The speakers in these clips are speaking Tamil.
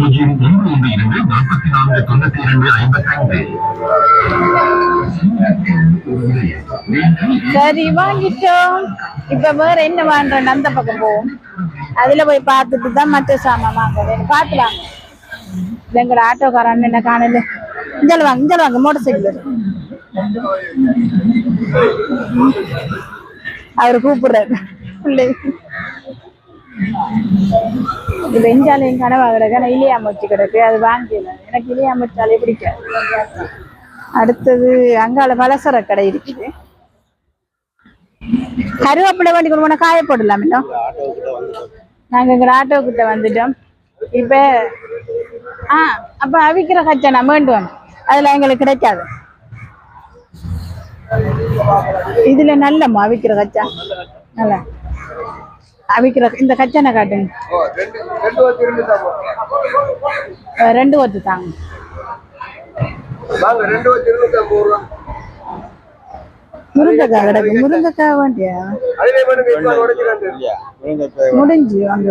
பூஜ்ஜியம் ஒன்று ஒன்று இரண்டு நாற்பத்தி நான்கு தொண்ணூத்தி இரண்டு ஐம்பத்தி ஐந்து சரி வாங்கிட்டோம். இப்ப வேற என்ன வாங்குறோம்? அந்த பக்கம் போவோம். அதுல போய் பார்த்துட்டு தான் மற்ற சாமான் வாங்குறேன் பார்த்து வாங்க இது எங்கட ஆட்டோக்காரன் என்ன காணல. இஞ்சல் வாங்க இஞ்சல் வாங்க மோட்டர் சைக்கிள் அவர் கூப்பிடுறாரு. பிள்ளை. இது வெஞ்சால என் கனவா கிடக்கு இலையா இலியாமூச்சி கிடக்கு. அது வாங்கல எனக்கு இலியாமூச்சாலே பிடிக்காது. அடுத்தது அங்கால பலசர கடை இருக்குது. கருவேப்பிலை வண்டி கொண்டு போன காய போடலாம் இன்னும். நாங்க இங்க ஆட்டோ கிட்ட வந்துட்டோம். இப்ப ஆ அப்ப அவிக்கிற கச்சா நான் வேண்டுவோம் அதுல எங்களுக்கு கிடைக்காது. இதுல நல்லம்மா அவிக்கிற கச்சா. நல்லா. அவிக்கிற இந்த கச்சானை காட்டுங்க. ரெண்டு ஒத்து தாங்க. முருங்கைக்காய் கிடக்கு. முருங்கைக்காய் வேண்டியா? முடிஞ்சு அங்க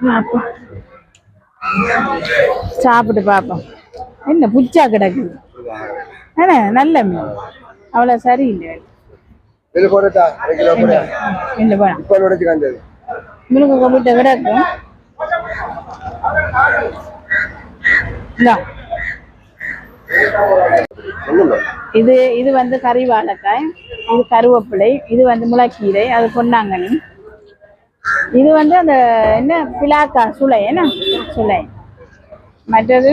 பார்ப்போம் சாப்பிட்டு பார்ப்போம் என்ன புச்சா கிடக்குது என்ன நல்ல மீன். அவ்வளோ சரியில்லை. முருங்கை வீட்டை கிடக்கும் இந்தா. இது இது வந்து கறி வாழைக்காய் இது கருவேப்பிலை இது வந்து முளைக்கீரை அது பொன்னாங்கண்ணி. இது வந்து அந்த என்ன பிலாக்கா சுளை என்ன? சுளை. மற்றது?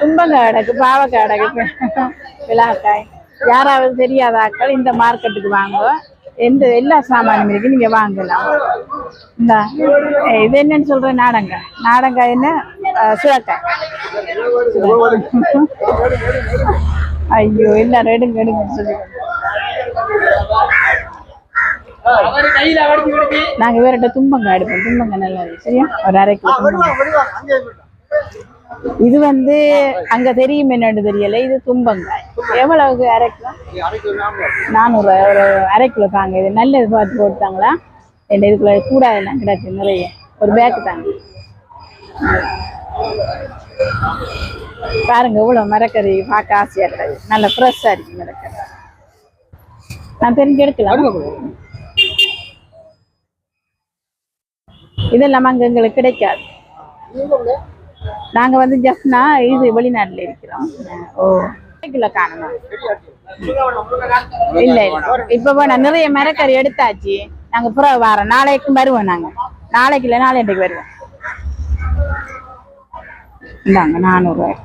தும்பங்காய் கிடக்கு பாவக்காய் கிடக்கு பிலாக்காய் யாராவது தெரியாத ஆட்கள் இந்த மார்க்கெட்டுக்கு வாங்க. எந்த எல்லா சாமானும் இருக்கு. நீங்க வாங்கலாம். இந்த இது என்னன்னு சொல்றேன் நாடங்காய் நாடங்காய் என்ன? சுழக்காய் சுரக்காய். ஐயோ எல்லாரும் எடுங்க எடுங்கன்னு சொல்லி நாங்க வேறட்ட தும்பங்காய் எடுப்போம். தும்பங்காய் நல்லா இருக்கு. சரியா? ஒரு அரை கிலோ. இது வந்து அங்க தெரியும் என்னன்னு தெரியல. இது தும்பங்காய் எவ்வளவுக்கு? அரை கிலோ? நானூறு. ஒரு அரை கிலோ தாங்க. இது நல்லது பார்த்து போட்டாங்களா? என்ன இதுக்குள்ள கூடாதெல்லாம் கிடக்கு நிறைய. ஒரு பேக் தாங்க. பாருங்க இவ்வளவு மரக்கறி பார்க்க ஆசையா கிடக்கு நல்ல ஃப்ரெஷ்ஷா இருக்கு மரக்கறி. நான் தெரிஞ்சு எடுக்கலாம். இதெல்லாம் அங்க எங்களுக்கு கிடைக்காது. நாங்க வந்து ஜஸ்ட்னா இது வெளிநாட்டில் இருக்கிறோம். ஓ. கிலோ காணணும் இல்ல இல்ல. இப்போ வேணா நிறைய மரக்கறி எடுத்தாச்சு. நாங்க புற வாரம் நாளைக்கு வருவோம் நாங்கள் நாளைக்கு இல்லை நாளைக்கு வருவோம். இந்தாங்க நானூறு ரூபாய்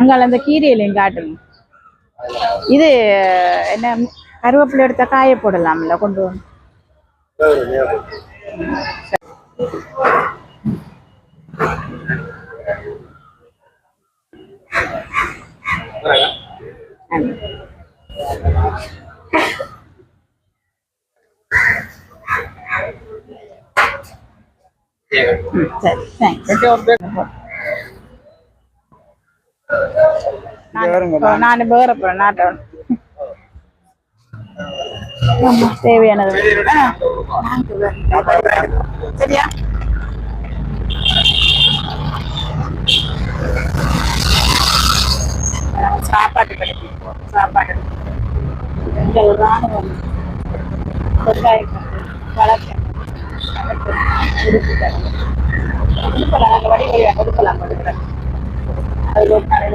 அங்கால அந்த கீரையிலையும் காட்டுங்க. இது என்ன கருவேப்பிலை எடுத்த காய போடலாம்ல கொண்டு வந்து சரி தேங்க்ஸ் நான் வேற தேவையானது. சரியா? சாப்பாட்டு கடைக்கு போறோம். சாப்பாடு. எங்கள் ராணுவம். வெங்காயம் வளர்க்க. கொடுக்கலாம் நாங்கள் வடி வழியாக கொடுக்கலாம். கொடுக்குறேன் அது ஒரு நாள்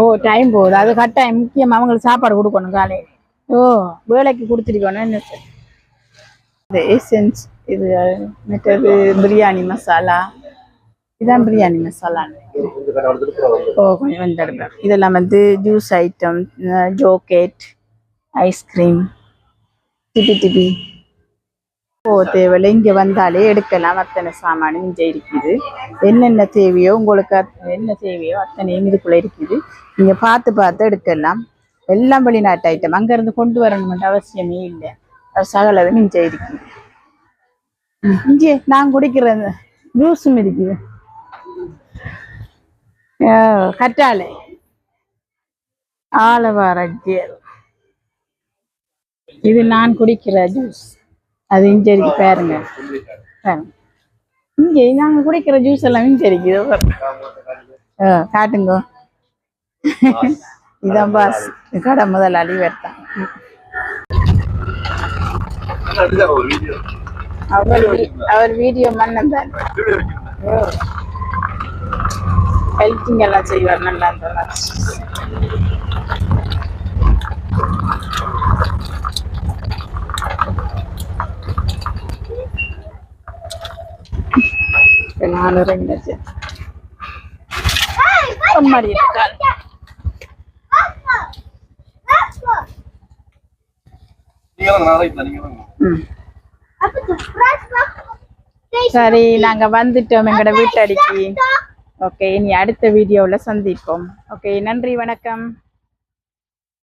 ஓ டைம் போகுது. அது கட்டாயம். முக்கியமாக அவங்களுக்கு சாப்பாடு கொடுக்கணும் காலையில். ஓ வேலைக்கு கொடுத்துருக்கணும் என்ன சார்? இந்த எசன்ஸ் இது மற்றது பிரியாணி மசாலா. இதான் பிரியாணி மசாலா ஓ கொஞ்சம் வந்து இதெல்லாம் வந்து ஜூஸ் ஐட்டம் ஜோக்கேட் ஐஸ்கிரீம் டிபி டிபி ஓ தேவையில்லை இங்க வந்தாலே எடுக்கலாம் அத்தனை சாமானும் இங்கே இருக்குது. என்னென்ன தேவையோ உங்களுக்கு என்ன தேவையோ அத்தனையும் இதுக்குள்ளே இருக்குது. நீங்க பார்த்து பார்த்து எடுக்கலாம். எல்லாம் வெளிநாட்டு ஐட்டம் அங்க இருந்து கொண்டு வரணும்ன்ற அவசியமே இல்லை. சகலதும் இங்கே இருக்குது. இங்கே நான் குடிக்கிற ஜூஸும் இருக்குது. கற்றாழை. ஆலவார இது நான் குடிக்கிற ஜூஸ் அது இங்க பாருங்க. பாருங்க. இங்கே நாங்க குடிக்கிற ஜூஸ் எல்லாம் இங்க ஆ, காட்டுங்க. இதான் பாஸ் கடை முதலாளி வருத்தான் அவர் வீ- அவர் வீடியோ மன்னன் தான் ஹெல்த்திங் எல்லாம் செய்வார் நல்லா இருந்தார் நாலு ரெண்டு அம்மாடி இருக்காள். சரி நாங்க வந்துட்டோம் எங்கட வீட்டடிக்கு. ஓகே இனி அடுத்த வீடியோவில் சந்திப்போம். ஓகே நன்றி வணக்கம்.